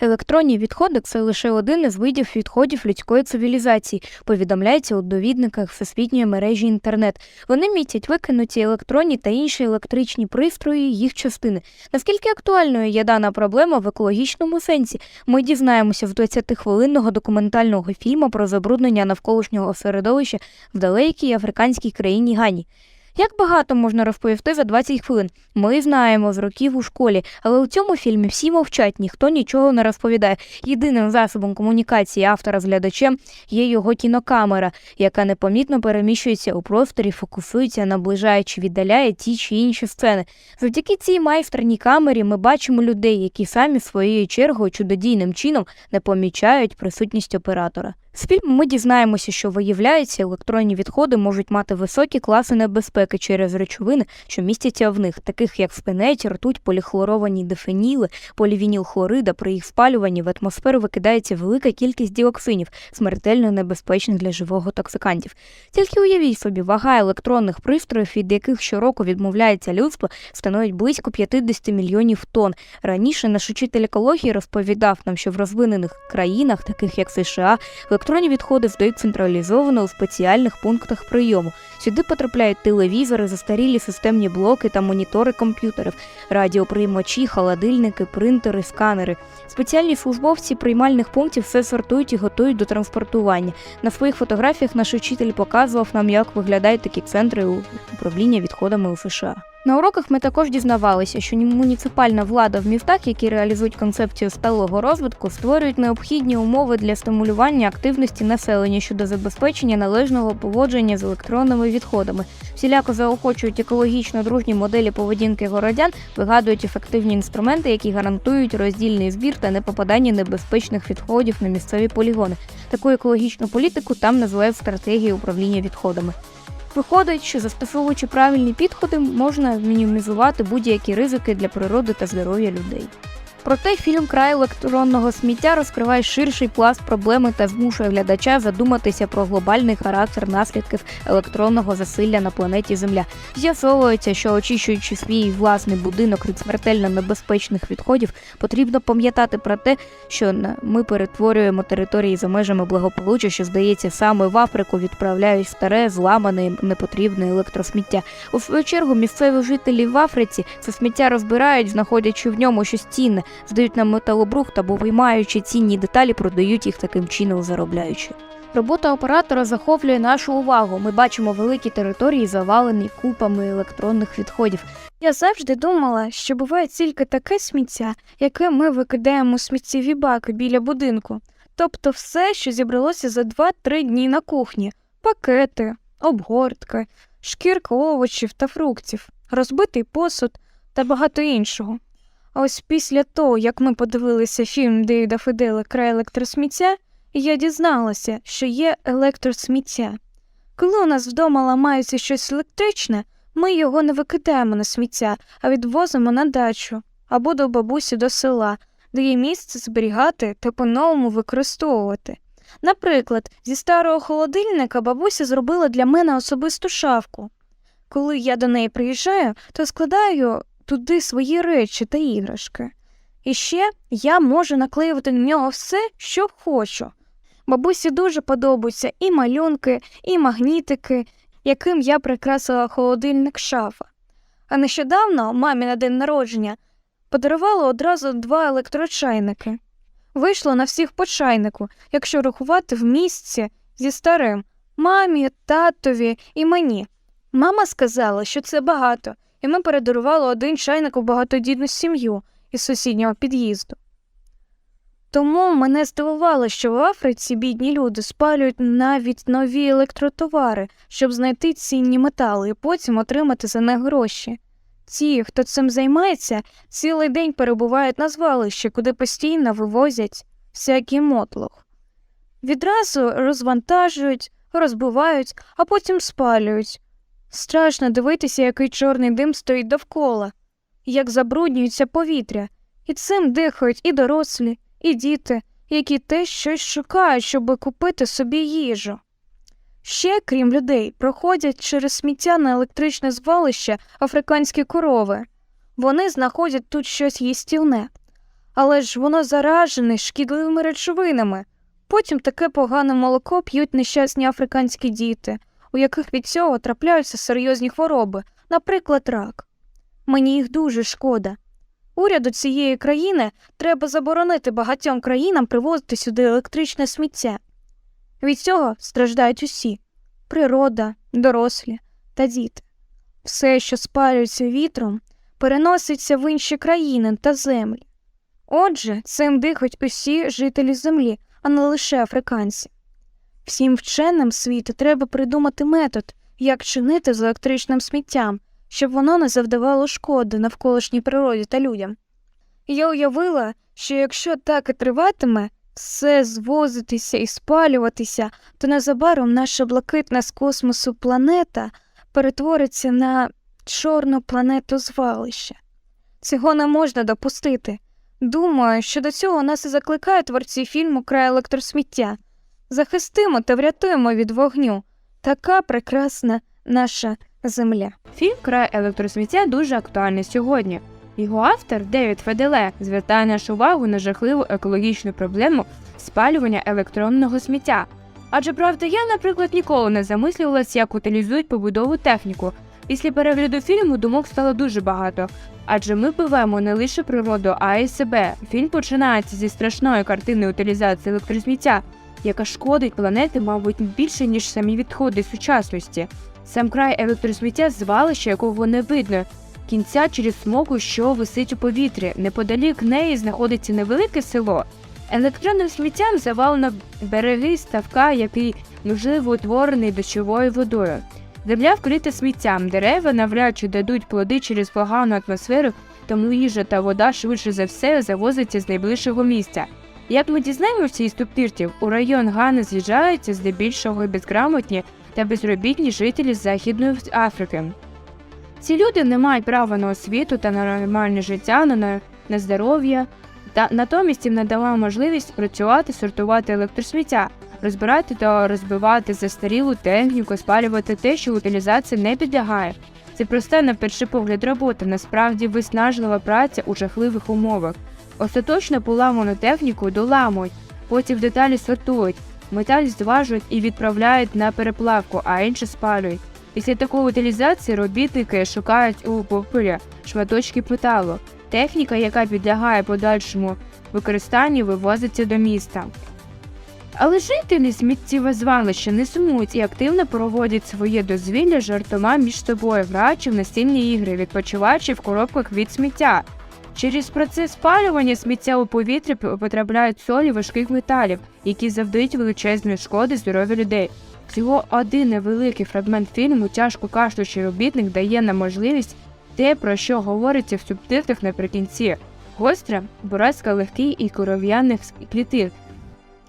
Електронні відходи це лише один із видів відходів людської цивілізації, повідомляється у довідниках всесвітньої мережі інтернет. Вони містять викинуті електронні та інші електричні пристрої, їх частини. Наскільки актуальною є дана проблема в екологічному сенсі? Ми дізнаємося в 20-хвилинного документального фільму про забруднення навколишнього середовища в далекій африканській країні Гані. Як багато можна розповісти за 20 хвилин? Ми знаємо з років у школі, але у цьому фільмі всі мовчать, ніхто нічого не розповідає. Єдиним засобом комунікації автора з глядачем є його кінокамера, яка непомітно переміщується у просторі, фокусується, наближаючи, віддаляє ті чи інші сцени. Завдяки цій майстерній камері ми бачимо людей, які самі своєю чергою чудодійним чином не помічають присутність оператора. З фільму ми дізнаємося, що виявляється, електронні відходи можуть мати високі класи небезпеки через речовини, що містяться в них, таких як спинеті, ртуть, поліхлоровані дифеніли, полівінілхлорида. При їх спалюванні в атмосферу викидається велика кількість діоксинів, смертельно небезпечних для живого токсикантів. Тільки уявіть собі, вага електронних пристроїв, від яких щороку відмовляється людство, становить близько 50 мільйонів тонн. Раніше наш учитель екології розповідав нам, що в розвинених країнах, таких як США, електронні відходи здають централізовано у спеціальних пунктах прийому. Сюди потрапляють телевізори, застарілі системні блоки та монітори комп'ютерів, радіоприймачі, холодильники, принтери, сканери. Спеціальні службовці приймальних пунктів все сортують і готують до транспортування. На своїх фотографіях наш учитель показував нам, як виглядають такі центри управління відходами у США. На уроках ми також дізнавалися, що муніципальна влада в містах, які реалізують концепцію сталого розвитку, створюють необхідні умови для стимулювання активності населення щодо забезпечення належного поводження з електронними відходами. Всіляко заохочують екологічно дружні моделі поведінки городян, вигадують ефективні інструменти, які гарантують роздільний збір та непопадання небезпечних відходів на місцеві полігони. Таку екологічну політику там називають стратегією управління відходами. Виходить, що застосовуючи правильні підходи, можна мінімізувати будь-які ризики для природи та здоров'я людей. Проте фільм Край електронного сміття розкриває ширший пласт проблеми та змушує глядача задуматися про глобальний характер наслідків електронного засилля на планеті Земля. З'ясовується, що очищуючи свій власний будинок від смертельно небезпечних відходів, потрібно пам'ятати про те, що ми перетворюємо території за межами благополуччя, що здається саме в Африку відправляють старе, зламане, непотрібне електросміття. У свою чергу місцеві жителі в Африці це сміття розбирають, знаходячи в ньому щось цінне, здають нам металобрухт або виймаючи цінні деталі, продають їх таким чином заробляючи. Робота оператора захоплює нашу увагу. Ми бачимо великі території, завалені купами електронних відходів. Я завжди думала, що буває тільки таке сміття, яке ми викидаємо у сміттєві баки біля будинку. Тобто все, що зібралося за 2-3 дні на кухні: пакети, обгортки, шкірка овочів та фруктів, розбитий посуд та багато іншого. Ось після того, як ми подивилися фільм Дейвіда Федела Край електросміття, я дізналася, що є електросміття. Коли у нас вдома ламається щось електричне, ми його не викидаємо на сміття, а відвозимо на дачу або до бабусі до села, де є місце зберігати та по-новому використовувати. Наприклад, зі старого холодильника бабуся зробила для мене особисту шафку. Коли я до неї приїжджаю, то складаю туди свої речі та іграшки. І ще я можу наклеювати на нього все, що хочу. Бабусі дуже подобаються і малюнки, і магнітики, яким я прикрасила холодильник шафа. А нещодавно мамі на день народження подарувала одразу два електрочайники. Вийшло на всіх по чайнику, якщо рахувати в місці зі старим мамі, татові і мені. Мама сказала, що це багато, і ми передарували один чайник у багатодітну сім'ю із сусіднього під'їзду. Тому мене здивувало, що в Африці бідні люди спалюють навіть нові електротовари, щоб знайти цінні метали і потім отримати за них гроші. Ті, хто цим займається, цілий день перебувають на звалищі, куди постійно вивозять всякий мотлох. Відразу розвантажують, розбивають, а потім спалюють. Страшно дивитися, який чорний дим стоїть довкола, як забруднюється повітря, і цим дихають і дорослі, і діти, які теж щось шукають, щоб купити собі їжу. Ще, крім людей, проходять через сміття на електричне звалище африканські корови. Вони знаходять тут щось їстівне. Але ж воно заражене шкідливими речовинами. Потім таке погане молоко п'ють нещасні африканські діти, у яких від цього трапляються серйозні хвороби, наприклад, рак. Мені їх дуже шкода. Уряду цієї країни треба заборонити багатьом країнам привозити сюди електричне сміття. Від цього страждають усі природа, дорослі та діти. Все, що спалюється вітром, переноситься в інші країни та землі. Отже, цим дихають усі жителі землі, а не лише африканці. Всім вченим світу треба придумати метод, як чинити з електричним сміттям, щоб воно не завдавало шкоди навколишній природі та людям. Я уявила, що якщо так і триватиме, все звозитися і спалюватися, то незабаром наша блакитна з космосу планета перетвориться на чорну планету звалище. Цього не можна допустити. Думаю, що до цього нас і закликають творці фільму Край електросміття. Захистимо та врятуємо від вогню. Така прекрасна наша земля. Фільм Край електросміття дуже актуальний сьогодні. Його автор Девід Феделе звертає нашу увагу на жахливу екологічну проблему спалювання електронного сміття. Адже правда, я, наприклад, ніколи не замислювалась, як утилізують побудову техніку. Після перегляду фільму думок стало дуже багато. Адже ми вбиваємо не лише природу, а й себе. Фільм починається зі страшної картини утилізації електросміття, яка шкодить планеті, мабуть, більше ніж самі відходи сучасності. Сам край електросміття звалище, якого не видно, кінця через смогу, що висить у повітрі. Неподалік неї знаходиться невелике село. Електронним сміттям завалено береги ставка, який можливо утворений дощовою водою. Земля вкрита сміттям, дерева навряд чи дадуть плоди через погану атмосферу, тому їжа та вода швидше за все завозиться з найближчого місця. Як ми дізнаємося із субтитрів, у район Гани з'їжджаються здебільшого безграмотні та безробітні жителі Західної Африки. Ці люди не мають права на освіту та на нормальне життя, на, на, здоров'я, та натомість їм надала можливість працювати, сортувати електросміття, розбирати та розбивати застарілу техніку, спалювати те, що утилізації не підлягає. Це проста на перший погляд робота, насправді виснажлива праця у жахливих умовах. Остаточно поламану техніку доламують, потім деталі сортують, металь зважують і відправляють на переплавку, а інше спалюють. Після такої утилізації робітники шукають у попелі шматочки металу. Техніка, яка підлягає подальшому використанню, вивозиться до міста. Але жителі сміттєзвалища не сумують і активно проводять своє дозвілля жартома між собою, граючи в настільні ігри, відпочиваючи в коробках від сміття. Через процес спалювання сміття у повітря потрапляють солі важких металів, які завдають величезної шкоди здоров'ю людей. Всього один невеликий фрагмент фільму тяжко кашлючий робітник дає нам можливість те, про що говориться в субтитрах наприкінці. Гостра, боразка легкий і коров'яних клітин,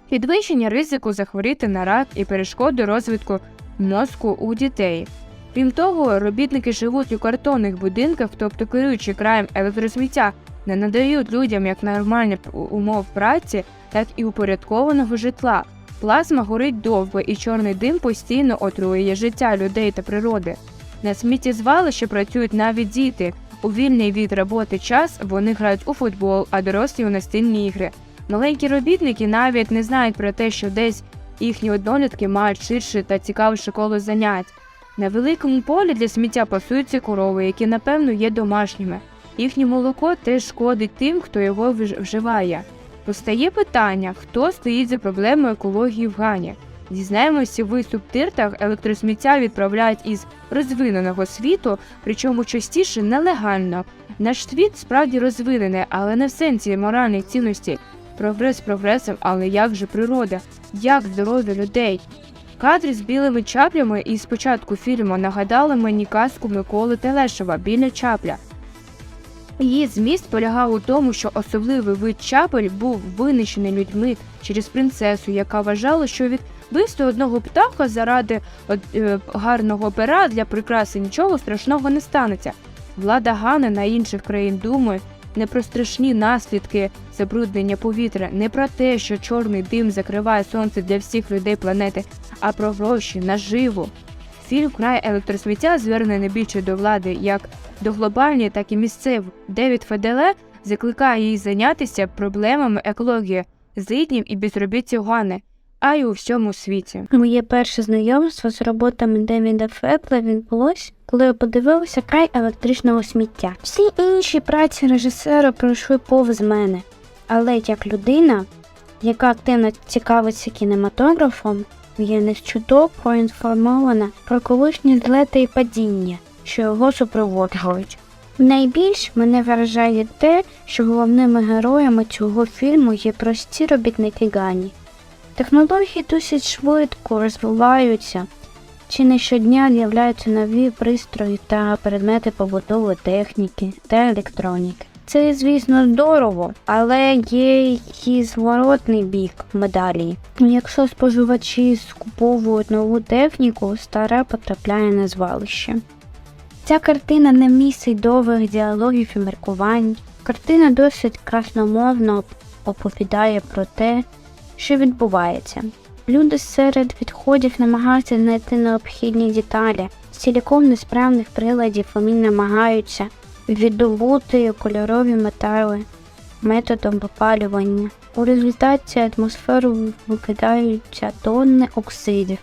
підвищення ризику захворіти на рак і перешкоди розвитку мозку у дітей. Крім того, робітники живуть у картонних будинках, тобто керуючи краєм електросміття, не надають людям як нормальних умов праці, так і упорядкованого житла. Плазма горить довго, і чорний дим постійно отруює життя людей та природи. На сміттєзвалищі працюють навіть діти. У вільний від роботи час вони грають у футбол, а дорослі у настільні ігри. Маленькі робітники навіть не знають про те, що десь їхні однолітки мають ширше та цікавіше коло занять. На великому полі для сміття пасуються корови, які напевно є домашніми. Їхнє молоко теж шкодить тим, хто його вживає. Постає питання, хто стоїть за проблемою екології в Гані. Дізнаємося в субтитрах, електросміття відправляють із розвиненого світу, причому частіше нелегально. Наш світ справді розвинений, але не в сенсі моральних цінностей. Прогрес прогресом, але як же природа, як здоров'я людей? Кадри з білими чаплями із початку фільму нагадали мені казку Миколи Телешева біля чапля. Її зміст полягав у тому, що особливий вид чапель був винищений людьми через принцесу, яка вважала, що від вбивства одного птаха заради е, гарного пера для прикраси нічого страшного не станеться. Влада Гани на інших країн думає не про страшні наслідки забруднення повітря, не про те, що чорний дим закриває сонце для всіх людей планети, а про гроші, наживу. Фільм Край електросміття звернений більше до влади як до глобальної, так і місцевої. Девід Феделе закликає їх зайнятися проблемами екології, злиднів і безробіття Гани, а й у всьому світі. Моє перше знайомство з роботами Девіда Фепла відбулось, коли я подивилася край електричного сміття. Всі інші праці режисера пройшли повз мене. Але як людина, яка активно цікавиться кінематографом, не чудово проінформована про колишні злети і падіння, що його супроводжують. Найбільш мене вражає те, що головними героями цього фільму є прості робітники Гані. Технології досить швидко розвиваються. Чи не щодня з'являються нові пристрої та предмети побутової техніки та електроніки. Це, звісно, здорово, але є і зворотний бік медалі. Якщо споживачі скуповують нову техніку, стара потрапляє на звалище. Ця картина не містить довгих діалогів і міркувань. Картина досить красномовно оповідає про те, що відбувається. Люди серед відходів намагаються знайти необхідні деталі. З цілком несправних приладів вони намагаються віддобути кольорові метали методом випалювання. У результаті атмосферу викидаються тонни оксидів.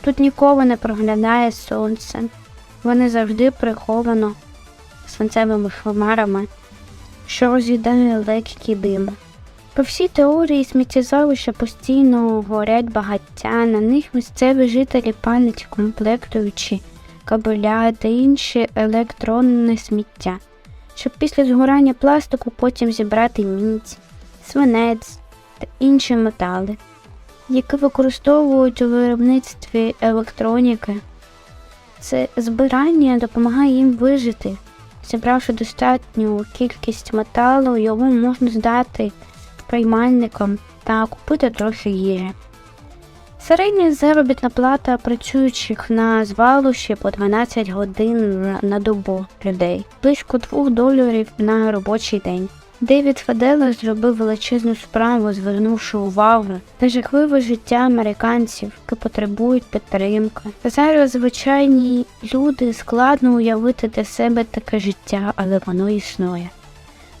Тут ніколи не проглядає сонце. Вони завжди приховано свинцевими хмарами, що роз'їдає легкий дим. По всій теорії сміттєзвалища постійно горять багаття, на них місцеві жителі палять комплектуючи кабеля та інше електронне сміття, щоб після згорання пластику потім зібрати мідь, свинець та інші метали, які використовують у виробництві електроніки. Це збирання допомагає їм вижити. Зібравши достатню кількість металу, його можна здати приймальником та купити трохи їжі. Середня заробітна плата працюючих на звалищі по 12 годин на- добу людей, близько 2 доларів на робочий день. Девід Федело зробив величезну справу, звернувши увагу на жахливе життя американців, які потребують підтримки. Зараз звичайні люди складно уявити для себе таке життя, але воно існує.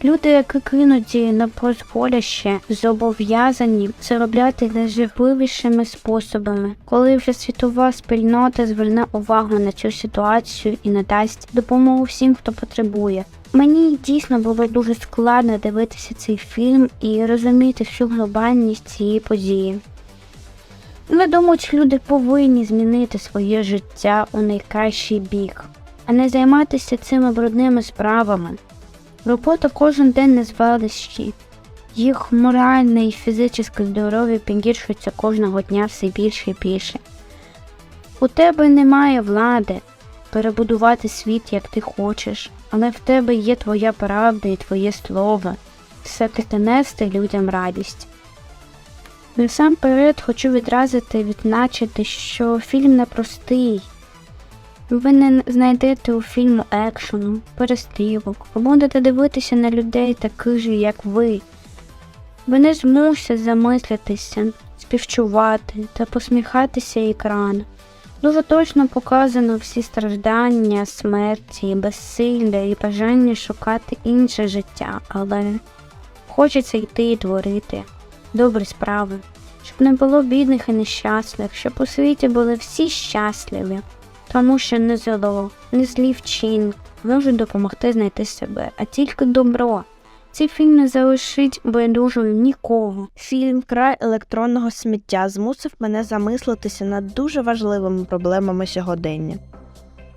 Люди, які кинуті на призволяще, зобов'язані заробляти найжахливішими способами. Коли вже світова спільнота зверне увагу на цю ситуацію і надасть допомогу всім, хто потребує. Мені дійсно було дуже складно дивитися цей фільм і розуміти всю глобальність цієї події. Але думаю, що люди повинні змінити своє життя у найкращий бік, а не займатися цими брудними справами. Робота кожен день на звалищі. Їх моральне і фізичне здоров'я погіршується кожного дня все більше і більше. У тебе немає влади перебудувати світ, як ти хочеш, але в тебе є твоя правда і твоє слово, все-таки нести людям радість. Насамперед хочу відразити відзначити, що фільм непростий. Ви не знайдете у фільму екшену, перестрілок, ви будете дивитися на людей таких же, як ви. Ви не змусите замислитися, співчувати та посміхатися екрану. Дуже точно показано всі страждання, смерті, безсилля і бажання шукати інше життя, але хочеться йти і творити добрі справи, щоб не було бідних і нещасних, щоб у світі були всі щасливі тому що не зло, не злі вчинки можуть допомогти знайти себе, а тільки добро. Цей фільм не залишить байдужою нікого. Фільм Край електронного сміття змусив мене замислитися над дуже важливими проблемами сьогодення.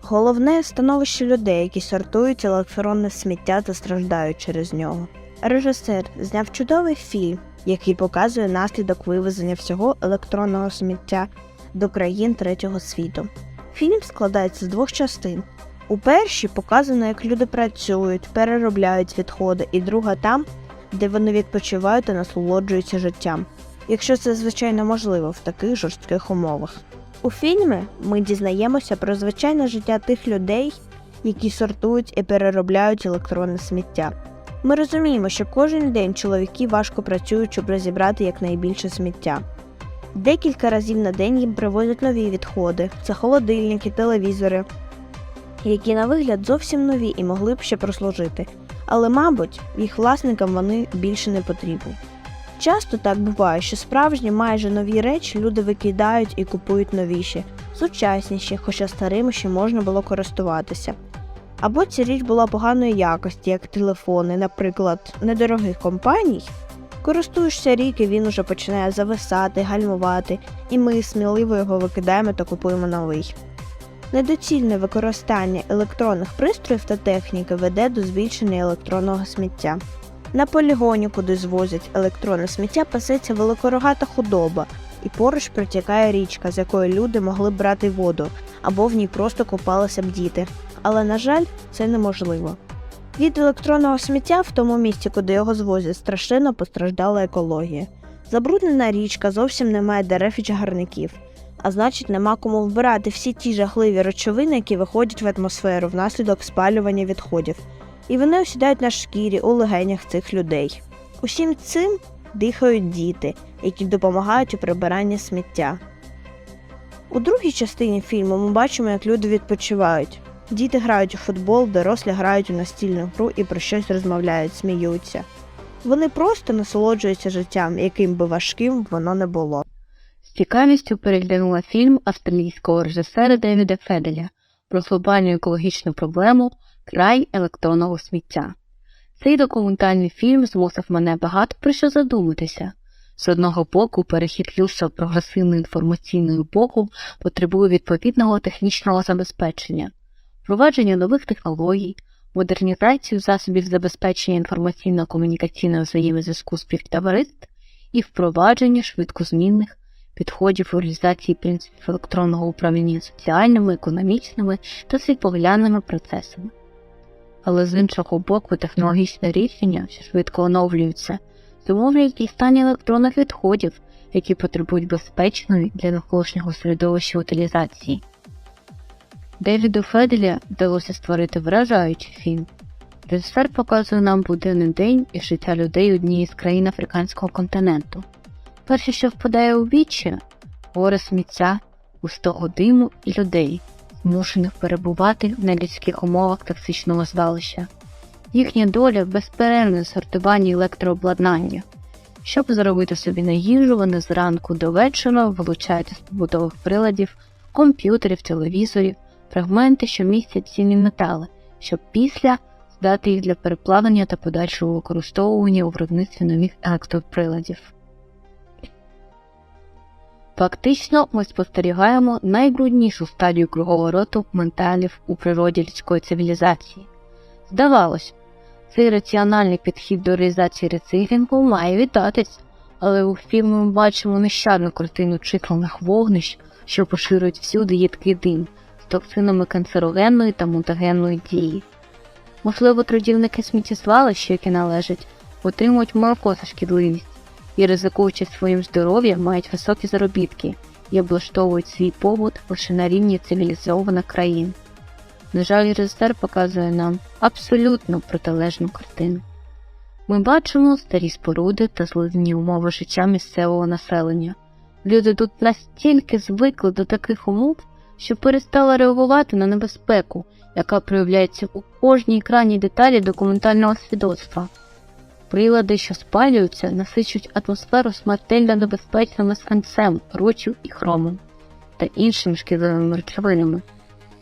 Головне становище людей, які сортують електронне сміття та страждають через нього. Режисер зняв чудовий фільм, який показує наслідок вивезення всього електронного сміття до країн третього світу. Фільм складається з двох частин. У першій показано, як люди працюють, переробляють відходи, і друга там, де вони відпочивають та насолоджуються життям, якщо це звичайно можливо в таких жорстких умовах. У фільмі ми дізнаємося про звичайне життя тих людей, які сортують і переробляють електронне сміття. Ми розуміємо, що кожен день чоловіки важко працюють, щоб розібрати якнайбільше сміття. Декілька разів на день їм привозять нові відходи це холодильники, телевізори, які на вигляд зовсім нові і могли б ще прослужити. але, мабуть, їх власникам вони більше не потрібні. Часто так буває, що справжні майже нові речі люди викидають і купують новіші, сучасніші, хоча старими ще можна було користуватися. Або ця річ була поганої якості, як телефони, наприклад, недорогих компаній. Користуєшся рік і він уже починає зависати, гальмувати, і ми сміливо його викидаємо та купуємо новий. Недоцільне використання електронних пристроїв та техніки веде до збільшення електронного сміття. На полігоні, куди звозять електронне сміття, пасеться великорогата худоба, і поруч протікає річка, з якої люди могли брати воду, або в ній просто купалися б діти. Але, на жаль, це неможливо. Від електронного сміття в тому місці, куди його звозять, страшенно постраждала екологія. Забруднена річка зовсім не має дерев і чагарників, а значить, нема кому вбирати всі ті жахливі речовини, які виходять в атмосферу внаслідок спалювання відходів, і вони осідають на шкірі у легенях цих людей. Усім цим дихають діти, які допомагають у прибиранні сміття. У другій частині фільму ми бачимо, як люди відпочивають. Діти грають у футбол, дорослі грають у настільну гру і про щось розмовляють, сміються. Вони просто насолоджуються життям, яким би важким воно не було. З цікавістю переглянула фільм австралійського режисера Девіда Феделя про глобальну екологічну проблему край електронного сміття. Цей документальний фільм змусив мене багато про що задуматися. З одного боку, перехід людства в прогресивну інформаційну епоху потребує відповідного технічного забезпечення, впровадження нових технологій, модернізацію засобів забезпечення інформаційно-комунікаційного взаємозв'язку співтовариств і впровадження швидкозмінних підходів у реалізації принципів електронного управління соціальними, економічними та світоглядними процесами. Але з іншого боку, технологічне рішення, що швидко оновлюються, зумовлюють і стані електронних відходів, які потребують безпечної для навколишнього середовища утилізації. Девіду Феделя вдалося створити вражаючий фільм. Режисер показує нам буденний день і життя людей однієї з країн африканського континенту. Перше, що впадає у вічі, гори сміття, густого диму і людей, змушених перебувати в нелюдських умовах токсичного звалища. Їхня доля безперервне сортуванні електрообладнання. Щоб заробити собі на їжу, вони зранку до вечора вилучають з побутових приладів, комп'ютерів, телевізорів, фрагменти, що містять цінні метали, щоб після здати їх для переплавлення та подальшого використовування у виробництві нових електроприладів. Фактично, ми спостерігаємо найбруднішу стадію круговороту металів у природі людської цивілізації. Здавалось, цей раціональний підхід до реалізації рециклінгу має вітатись, але у фільмі ми бачимо нещадну картину численних вогнищ, що поширюють всюди їдкий дим токсинами канцерогенної та мутагенної дії. Можливо, трудівники сміттєзвалища, які належать, отримують молоко за шкідливість і, ризикуючи своїм здоров'ям, мають високі заробітки і облаштовують свій побут лише на рівні цивілізованих країн. На жаль, режисер показує нам абсолютно протилежну картину. Ми бачимо старі споруди та злидні умови життя місцевого населення. Люди тут настільки звикли до таких умов, що перестали реагувати на небезпеку, яка проявляється у кожній екранній деталі документального свідоцтва. Прилади, що спалюються, насичують атмосферу смертельно небезпечними свинцем, ручю і хромом та іншими шкідливими речовинами.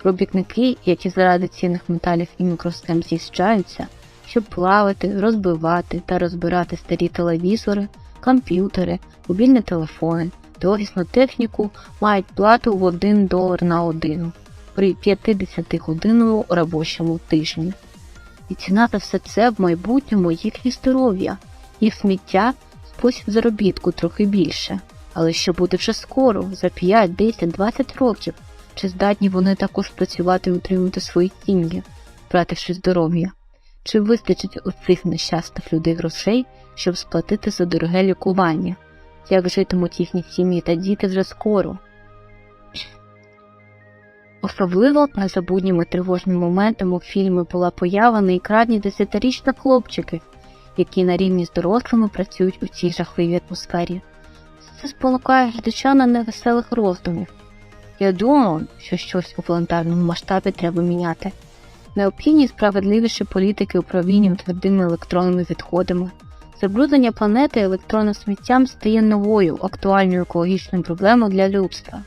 Робітники, які заради цінних металів і мікросхем з'їжджаються, щоб плавати, розбивати та розбирати старі телевізори, комп'ютери, мобільні телефони та офісну техніку, мають плату в 1 долар на годину при 50-годинному робочому тижні. І ціна за все це в майбутньому їхнє здоров'я, їх сміття, спосіб заробітку трохи більше. Але що буде вже скоро, за 5, 10, 20 років? Чи здатні вони також працювати і утримувати свої сім'ї, втративши здоров'я? Чи вистачить у цих нещасних людей грошей, щоб сплатити за дороге лікування? Як житимуть їхні сім'ї та діти вже скоро? Особливо незабутніми тривожними моментами у фільмі була поява неікрадні десятирічних хлопчиків, які на рівні з дорослими працюють у цій жахливій атмосфері. Це спонукає глядача на невеселих роздумів. Я думав, що щось у планетарному масштабі треба міняти. необхідність справедливіші політики управління твердими електронними відходами. Забруднення планети електронним сміттям стає новою актуальною екологічною проблемою для людства.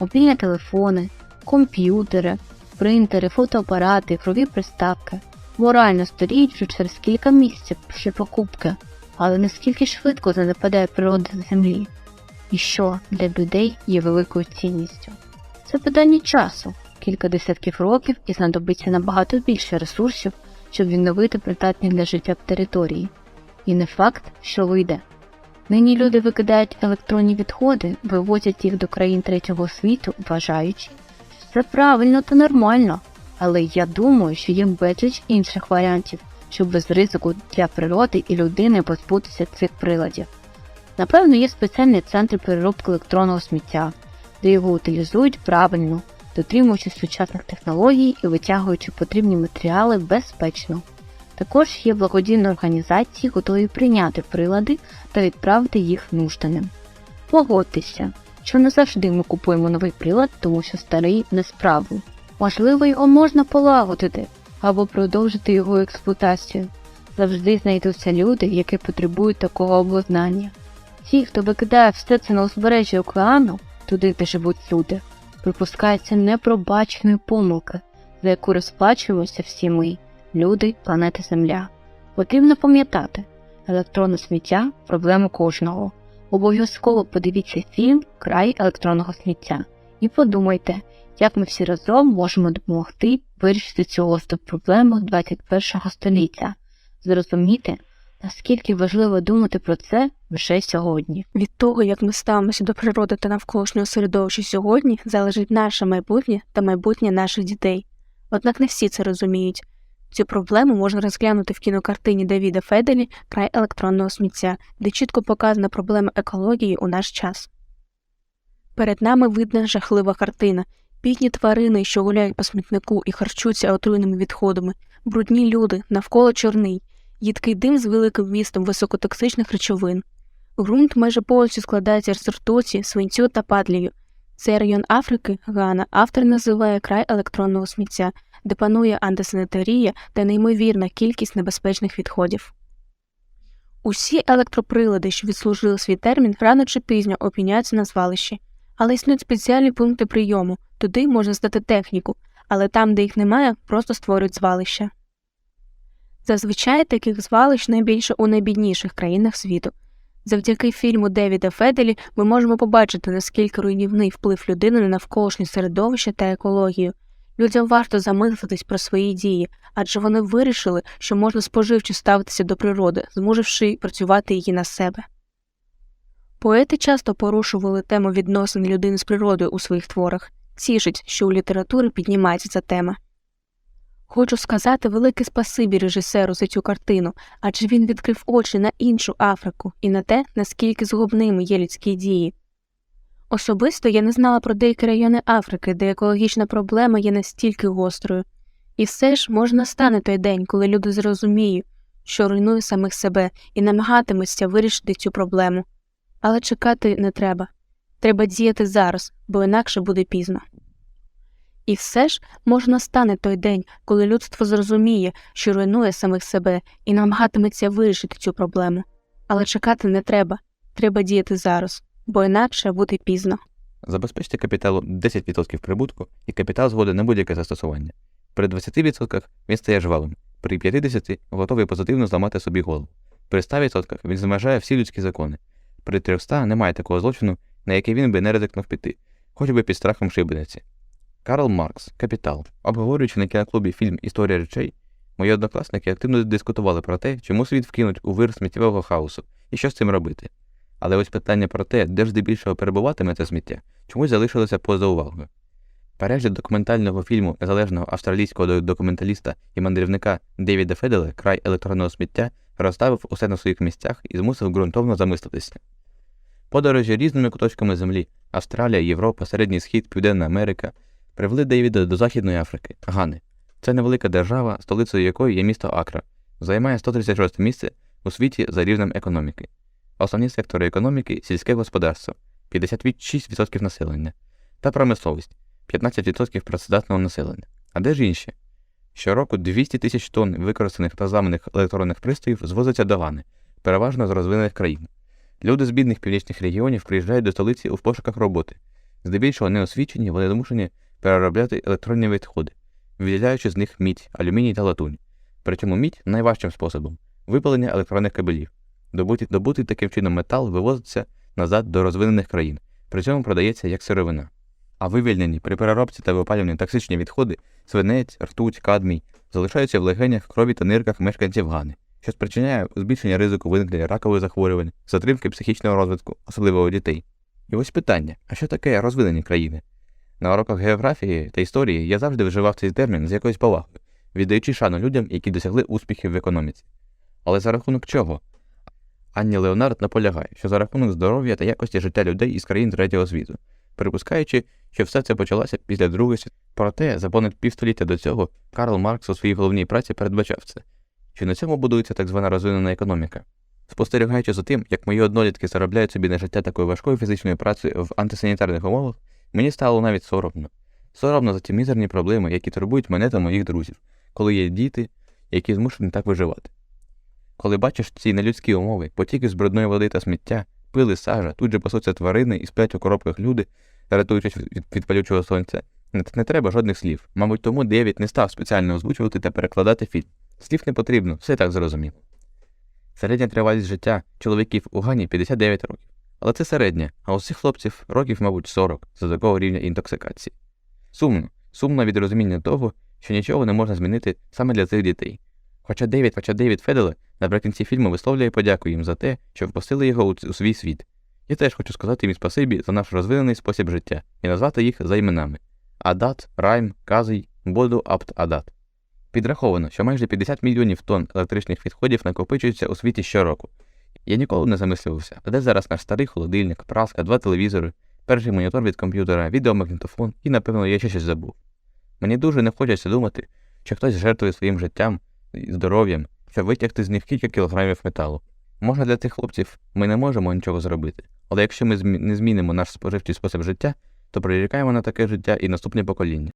Мобільні телефони, комп'ютери, принтери, фотоапарати, ігрові приставки морально старіють вже через кілька місяців після покупки, але наскільки швидко занепадає природа землі, і що для людей є великою цінністю. Це питання часу, кілька десятків років і знадобиться набагато більше ресурсів, щоб відновити придатні для життя території. І не факт, що вийде. Нині люди викидають електронні відходи, вивозять їх до країн третього світу, вважаючи, що це правильно та нормально. Але я думаю, що є безліч інших варіантів, щоб без ризику для природи і людини позбутися цих приладів. Напевно, є спеціальні центри переробки електронного сміття, де його утилізують правильно, дотримуючись сучасних технологій і витягуючи потрібні матеріали безпечно. Також є благодійні організації, готові прийняти прилади та відправити їх нужданим. Погодьтеся, що не завжди ми купуємо новий прилад, тому що старий несправний. Можливо, його можна полагодити або продовжити його експлуатацію. Завжди знайдуться люди, які потребують такого обладнання. Ті, хто викидає все це на узбережжя океану, туди, де живуть люди, припускаються непробаченої помилки, за яку розплачуємося всі ми, люди планети Земля. Потрібно пам'ятати, електронне сміття проблема кожного. Обов'язково подивіться фільм Край електронного сміття і подумайте, як ми всі разом можемо допомогти вирішити цю гостру проблему 21 століття, зрозуміти, наскільки важливо думати про це вже сьогодні. Від того, як ми ставимося до природи та навколишнього середовища сьогодні, залежить наше майбутнє та майбутнє наших дітей. Однак не всі це розуміють. Цю проблему можна розглянути в кінокартині Давіда Феделі Край електронного сміття, де чітко показана проблема екології у наш час. Перед нами видна жахлива картина. Бідні тварини, що гуляють по смітнику і харчуються отруєними відходами, брудні люди, навколо чорний, їдкий дим з великим вмістом високотоксичних речовин. Ґрунт майже повністю складається з ртуті, свинцю та падлію. Цей район Африки, Гана, автор називає край електронного сміття, де панує антисанітарія та неймовірна кількість небезпечних відходів. Усі електроприлади, що відслужили свій термін, рано чи пізно опиняються на звалищі, але існують спеціальні пункти прийому, туди можна здати техніку, але там, де їх немає, просто створюють звалища. Зазвичай таких звалищ найбільше у найбідніших країнах світу. Завдяки фільму Девіда Феделі ми можемо побачити, наскільки руйнівний вплив людини на навколишнє середовище та екологію. Людям варто замислитись про свої дії, адже вони вирішили, що можна споживчо ставитися до природи, змусивши працювати її на себе. Поети часто порушували тему відносин людини з природою у своїх творах. Тішить, що у літературі піднімається ця тема. Хочу сказати велике спасибі режисеру за цю картину, адже він відкрив очі на іншу Африку і на те, наскільки згубними є людські дії. Особисто я не знала про деякі райони Африки, де екологічна проблема є настільки гострою. І все ж може настане той день, коли люди зрозуміють, що руйнує самих себе і намагатимуться вирішити цю проблему. Але чекати не треба. Треба діяти зараз, бо інакше буде пізно. І все ж може настане той день, коли людство зрозуміє, що руйнує самих себе і намагатиметься вирішити цю проблему. Але чекати не треба, треба діяти зараз, бо інакше буде пізно. Забезпечте капіталу 10% прибутку і капітал згоден на будь-яке застосування. При 20% він стає жвавим, при 50% готовий позитивно зламати собі голову. При 100% він зневажає всі людські закони. При 300 немає такого злочину, на який він би не ризикнув піти, хоч би під страхом шибениці. Карл Маркс, Капітал. Обговорюючи на кіноклубі фільм Історія речей, мої однокласники активно дискутували про те, чому світ вкинуть у вир сміттєвого хаосу і що з цим робити. Але ось питання про те, де ж здебільшого перебуватиме це сміття, чомусь залишилося поза увагою. Перегляд документального фільму незалежного австралійського документаліста і мандрівника Девіда Феделе Край електронного сміття розставив усе на своїх місцях і змусив ґрунтовно замислитися. Подорожі різними куточками землі Австралія, Європа, Середній Схід, Південна Америка привели Девіда до Західної Африки, Гани. Це невелика держава, столицею якої є місто Акра, займає 136 місце у світі за рівнем економіки. Основні сектори економіки сільське господарство 56% населення та промисловість 15% працездатного населення. А де ж інші? Щороку 200 тисяч тонн використаних та зламаних електронних пристроїв звозиться до Гани, переважно з розвинених країн. Люди з бідних північних регіонів приїжджають до столиці у пошуках роботи. Здебільшого неосвічені, вони змушені переробляти електронні відходи, виділяючи з них мідь, алюміній та латунь. Причому мідь найважчим способом випалення електронних кабелів. Добутий, добутий таким чином метал вивозиться назад до розвинених країн, при цьому продається як сировина. А вивільнені при переробці та випалюванні токсичні відходи, свинець, ртуть, кадмій залишаються в легенях, крові та нирках мешканців Гани, що спричиняє збільшення ризику виникнення ракових захворювань, затримки психічного розвитку, особливо у дітей. І ось питання: а що таке розвинені країни? На уроках географії та історії я завжди вживав цей термін з якоюсь повагою, віддаючи шану людям, які досягли успіхів в економіці. Але за рахунок чого? Анні Леонард наполягає, що за рахунок здоров'я та якості життя людей із країн третього світу, припускаючи, що все це почалося після Другої світової. Проте, за понад півстоліття до цього, Карл Маркс у своїй головній праці передбачав це, що на цьому будується так звана розвинена економіка. Спостерігаючи за тим, як мої однолітки заробляють собі на життя такою важкою фізичною працею в антисанітарних умовах, мені стало навіть соромно. Соромно за ті мізерні проблеми, які турбують мене та моїх друзів, коли є діти, які змушені так виживати. Коли бачиш ці нелюдські умови, потіки з брудної води та сміття, пили сажа, тут же пасуться тварини і сплять у коробках люди, рятуючись від, від палючого сонця, не, не треба жодних слів. Мабуть, тому Девід не став спеціально озвучувати та перекладати фільм. Слів не потрібно, все так зрозуміло. Середня тривалість життя чоловіків у Гані 59 років. Але це середня, а у цих хлопців років, мабуть, 40 за такого рівня інтоксикації. Сумно, сумно від розуміння того, що нічого не можна змінити саме для цих дітей. Хоча Девід, хоча Девід Феделе наприкінці фільму висловлює подяку їм за те, що впустили його у, свій світ. Я теж хочу сказати їм спасибі за наш розвинений спосіб життя і назвати їх за іменами Адат, Райм, Казий, Боду, Апт, Адат. Підраховано, що майже 50 мільйонів тонн електричних відходів накопичуються у світі щороку. Я ніколи не замислювався, а де зараз наш старий холодильник, праска, два телевізори, перший монітор від комп'ютера, відеомагнітофон і, напевно, я ще щось забув. Мені дуже не хочеться думати, що хтось жертвує своїм життям здоров'ям, щоб витягти з них кілька кілограмів металу. Може, для цих хлопців ми не можемо нічого зробити, але якщо ми не змінимо наш споживчий спосіб життя, то прирікаємо на таке життя і наступні покоління.